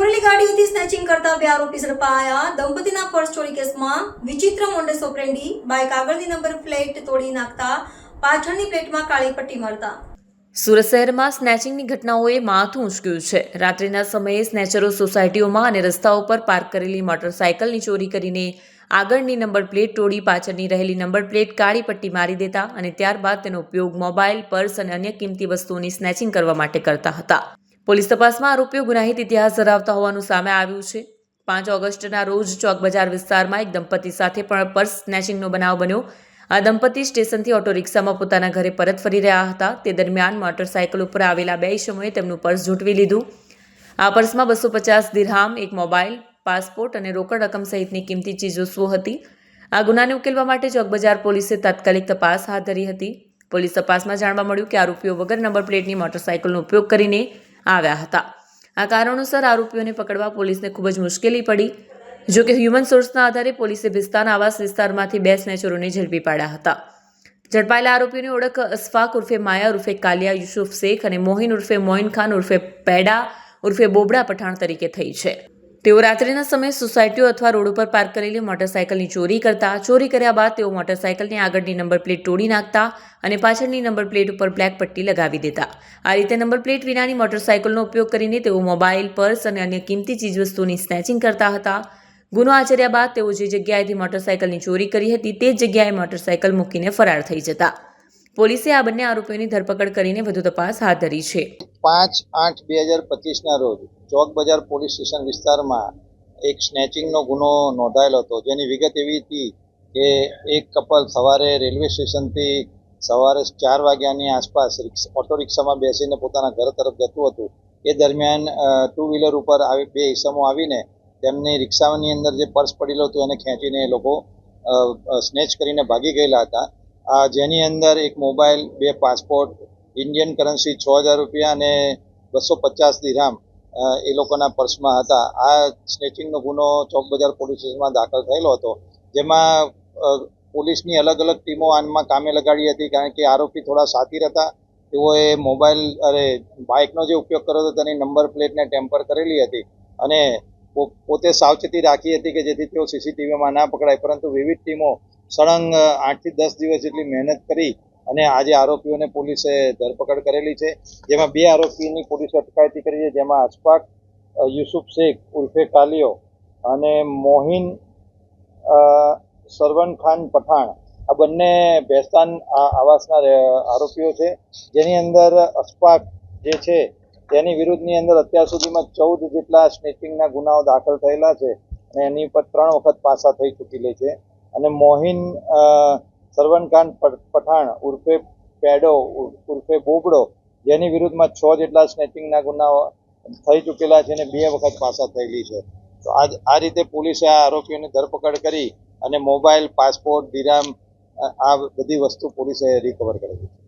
ચોરેલી ગાડીઓથી snatching કરતા બે આરોપી ઝડપાયા. દંપતીના પર્સ ચોરી કેસમાં વિચિત્ર મોન્ડેસ સોપરેન્ડી. બાઇક આગળની નંબર પ્લેટ તોડી નાખતા પાછળની પ્લેટમાં કાળી પટ્ટી મારતા સુરત શહેરમાં સ્નેચિંગની ઘટનાઓએ માથું ઉંચક્યું છે. રાત્રિના સમયે સ્નેચરો સોસાયટીઓમાં અને રસ્તાઓ પર પાર્ક કરેલી મોટરસાયકલની ચોરી કરીને આગળની નંબર પ્લેટ તોડી પાછળની રહેલી નંબર પ્લેટ કાળી પટ્ટી મારી દેતા અને ત્યારબાદ તેનો ઉપયોગ મોબાઈલ પર્સ અને અન્ય કિંમતી વસ્તુઓની સ્નેચિંગ કરવા માટે કરતા હતા. પોલીસ તપાસમાં આરોપીઓ ગુનાહિત ઇતિહાસ ધરાવતા હોવાનું સામે આવ્યું છે. પાંચ ઓગસ્ટના રોજ ચોક બજાર વિસ્તારમાં એક દંપતી સાથે પણ પર્સ સ્નેચિંગનો બનાવ બન્યો. આ દંપતી સ્ટેશનથી ઓટો રિક્ષામાં પોતાના ઘરે પરત ફરી રહ્યા હતા. તે દરમિયાન મોટરસાયકલ ઉપર આવેલા બે ઈસમોએ તેમનું પર્સ ઝૂંટવી લીધું. આ પર્સમાં બસો પચાસ દિરહામ, એક મોબાઈલ, પાસપોર્ટ અને રોકડ રકમ સહિતની કિંમતી ચીજવસ્તુઓ હતી? આ ગુનાને ઉકેલવા માટે ચોકબજાર પોલીસે તાત્કાલિક તપાસ હાથ ધરી હતી. પોલીસ તપાસમાં જાણવા મળ્યું કે આરોપીઓ વગર નંબર પ્લેટની મોટરસાયકલનો ઉપયોગ કરીને આવ્યા હતા. આ કારણોસર આરોપીઓને પકડવા પોલીસને ખૂબ જ મુશ્કેલી પડી. જો કે હ્યુમન સોર્સના આધારે પોલીસે ભિસ્તાના આવાસ વિસ્તારમાંથી બે સ્નેચરોને ઝડપી પાડ્યા હતા. ઝડપાયેલા આરોપીઓની ઓળખ અસફાક ઉર્ફે માયા ઉર્ફે કાલિયા, યુસુફ શેખ અને મોહિન ઉર્ફે મોઇન ખાન ઉર્ફે પેડા ઉર્ફે બોબડા પઠાણ તરીકે થઈ છે. તેઓ રાત્રિના સમયે સોસાયટીઓ અથવા રોડ ઉપર પાર્ક કરેલી મોટરસાયકલની ચોરી કરતા. ચોરી કર્યા બાદ તેઓ મોટરસાયકલની આગળની નંબર પ્લેટ તોડી નાખતા અને પાછળની નંબર પ્લેટ ઉપર બ્લેક પટ્ટી લગાવી દેતા. આ રીતે નંબર પ્લેટ વિનાની મોટરસાયકલનો ઉપયોગ કરીને તેઓ મોબાઈલ, પર્સ અને અન્ય કિંમતી ચીજવસ્તુઓની સ્નેચિંગ કરતા હતા. ગુનો આચર્યા બાદ તેઓ જે જગ્યાએથી મોટરસાયકલની ચોરી કરી હતી તે જ જગ્યાએ મોટરસાયકલ મૂકીને ફરાર થઈ જતા. પોલીસે આ બંને આરોપીઓની ધરપકડ કરીને વધુ તપાસ હાથ ધરી છે. પાંચ આઠ બે હજાર પચીસના રોજ ચોક બજાર પોલીસ સ્ટેશન વિસ્તારમાં એક સ્નેચિંગનો ગુનો નોંધાયેલો હતો. જેની વિગત એવી હતી કે એક કપલ સવારે રેલવે સ્ટેશનથી સવારે ચાર વાગ્યાની આસપાસ ઓટો રિક્ષામાં બેસીને પોતાના ઘર તરફ જતું હતું. એ દરમિયાન ટુ વ્હીલર ઉપર આવી બે ઈસમો આવીને તેમની રિક્ષાની અંદર જે પર્સ પડેલું હતું એને ખેંચીને એ લોકો સ્નેચ કરીને ભાગી ગયેલા હતા. આ જેની અંદર એક મોબાઈલ બે પાસપોર્ટ ઇન્ડિયન કરન્સી છ હજાર રૂપિયા અને બસો પચાસ દિરહામ અ, એ લોકોના પર્સમાં હતા. આ સ્નેચિંગનો ગુનો ચોક બજાર પોલીસ સ્ટેશનમાં દાખલ થયેલો હતો. જેમાં પોલીસની અલગ અલગ ટીમો આનમાં કામે લગાડી હતી કારણ કે આરોપી થોડા સાતીર હતા. તેઓએ મોબાઈલ, અરે, બાઇકનો જે ઉપયોગ કર્યો હતો તેની નંબર પ્લેટને ટેમ્પર કરેલી હતી. અને પોતે સાવચેતી રાખી હતી કે જેથી તેઓ સીસીટીવીમાં ના પકડાય. પરંતુ વિવિધ ટીમો સળંગ આઠથી દસ દિવસ જેટલી મહેનત કરી અને આજે આરોપીઓને પોલીસે ધરપકડ કરેલી છે, જેમાં બે આરોપીની પોલીસે અટકાયતી કરી છે, જેમાં અશફાક યુસુફ શેખ, ઉર્ફે કાલિયો અને મોહિન સરવન ખાન પઠાણ. આ બંને ભેસ્તાન આવાસના આરોપીઓ છે. જેની અંદર અશફાક જે છે, તેની વિરુદ્ધની અંદર અત્યાર સુધીમાં ચૌદ જેટલા સ્નેચિંગના ગુનાઓ દાખલ થયેલા છે અને એની પર ત્રણ વખત પાસા થઈ ચૂકેલી છે. અને મોહિન અ, સરવન ખાન પ- પઠાણ ઉર્ફે પેડો ઉર્ફે બોબડો જેની વિરુદ્ધમાં છ જેટલા સ્નેચિંગના ગુનાઓ થઈ ચૂકેલા છે અને બે વખત પાસા થયેલી છે. તો આજ આ રીતે પોલીસે આ આરોપીઓની ધરપકડ કરી અને મોબાઈલ પાસપોર્ટ દિરામ આ બધી વસ્તુ પોલીસે રિકવર કરેલી છે.